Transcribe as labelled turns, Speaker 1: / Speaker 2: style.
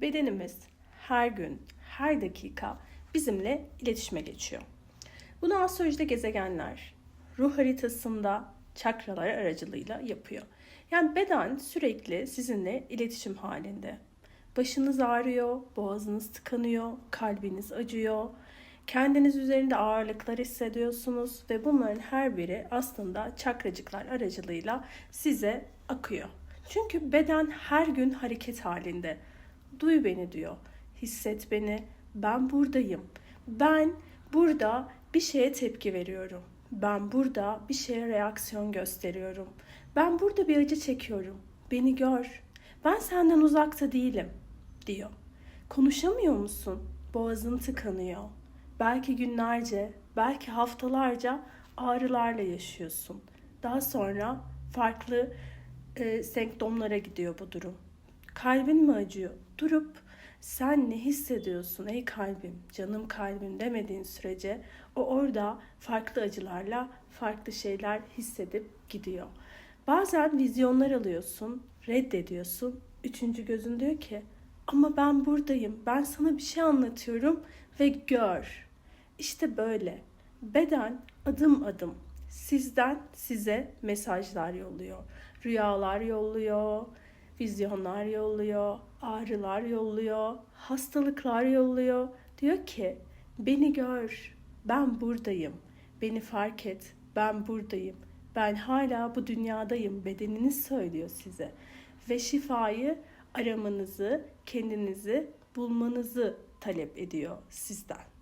Speaker 1: Bedenimiz her gün, her dakika bizimle iletişime geçiyor. Bunu astrolojide gezegenler ruh haritasında çakralar aracılığıyla yapıyor. Yani beden sürekli sizinle iletişim halinde. Başınız ağrıyor, boğazınız tıkanıyor, kalbiniz acıyor. Kendiniz üzerinde ağırlıklar hissediyorsunuz ve bunların her biri aslında çakracıklar aracılığıyla size akıyor. Çünkü beden her gün hareket halinde. Duy beni diyor. Hisset beni. Ben buradayım. Ben burada bir şeye tepki veriyorum. Ben burada bir şeye reaksiyon gösteriyorum. Ben burada bir acı çekiyorum. Beni gör. Ben senden uzakta değilim diyor. Konuşamıyor musun? Boğazın tıkanıyor. Belki günlerce, belki haftalarca ağrılarla yaşıyorsun. Daha sonra farklı e, semptomlara gidiyor bu durum. Kalbin mi acıyor? Durup sen ne hissediyorsun ey kalbim, canım kalbim demediğin sürece o orada farklı acılarla farklı şeyler hissedip gidiyor. Bazen vizyonlar alıyorsun, reddediyorsun. Üçüncü gözün diyor ki ama ben buradayım, ben sana bir şey anlatıyorum ve gör. İşte böyle. Beden adım adım sizden size mesajlar yolluyor. Rüyalar yolluyor, vizyonlar yolluyor, ağrılar yolluyor, hastalıklar yolluyor. Diyor ki beni gör, ben buradayım, beni fark et, ben buradayım. Ben hala bu dünyadayım bedeniniz söylüyor size. Ve şifayı aramanızı, kendinizi bulmanızı talep ediyor sizden.